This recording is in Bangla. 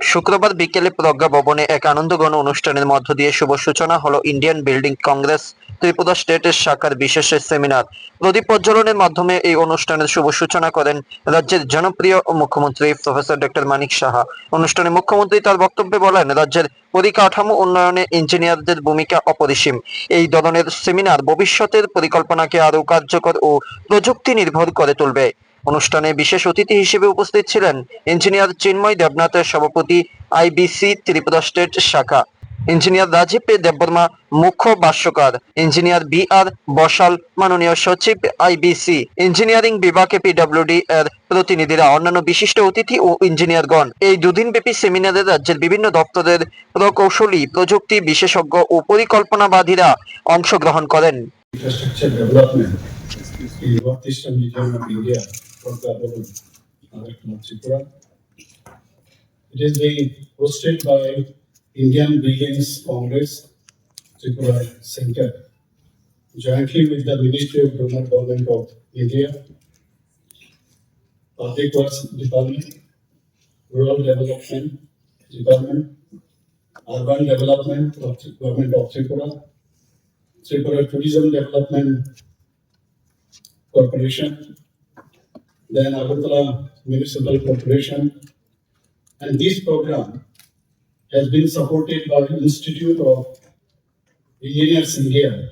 শুক্রবার বিকেলে প্রজ্ঞা ভবনে এক আনন্দঘন অনুষ্ঠানের মধ্য দিয়ে শুভ সূচনা হলো ইন্ডিয়ান বিল্ডিং কংগ্রেস, ত্রিপুরা স্টেটের শাখার বিশেষ সেমিনার। প্রদীপ প্রজ্বলনের মাধ্যমে এই অনুষ্ঠানের শুভ সূচনা করেন রাজ্যের জনপ্রিয় মুখ্যমন্ত্রী প্রফেসর ডক্টর মানিক সাহা। অনুষ্ঠানে মুখ্যমন্ত্রী তার বক্তব্যে বলেন, রাজ্যের পরিকাঠামো উন্নয়নে ইঞ্জিনিয়ারদের ভূমিকা অপরিসীম। এই ধরনের সেমিনার ভবিষ্যতের পরিকল্পনাকে আরও কার্যকর ও প্রযুক্তি নির্ভর করে তুলবে। অনুষ্ঠানে বিশেষ অতিথি হিসেবে উপস্থিত ছিলেন ইঞ্জিনিয়ার চিন্ময় দেবনাথের সভাপতি আইবিসি ত্রিপুরা স্টেট শাখা। ইঞ্জিনিয়ার রাজীব দেববর্মা, মুখ্য ভাষ্যকার ইঞ্জিনিয়ার বি আর বসাল মাননীয় সচিব আইবিসি। ইঞ্জিনিয়ারিং বিভাগে পিডব্লিউডি এর প্রতিনিধিরা অন্যান্য বিশিষ্ট অতিথি ও ইঞ্জিনিয়ারগণ। এই দুদিনব্যাপী সেমিনারে রাজ্যের বিভিন্ন দপ্তরের প্রকৌশলী, প্রযুক্তি বিশেষজ্ঞ ও পরিকল্পনাবাদীরা অংশগ্রহণ করেন। It is being hosted by Indian Buildings Congress, Tripura Center, jointly with the Ministry of Rural Government of India, Public Works Department, Rural Development Department, Urban Development of Government of Tripura, Tripura Tourism Development Corporation, then Agartala Municipal Corporation. And this program has been supported by Institute of Engineers India,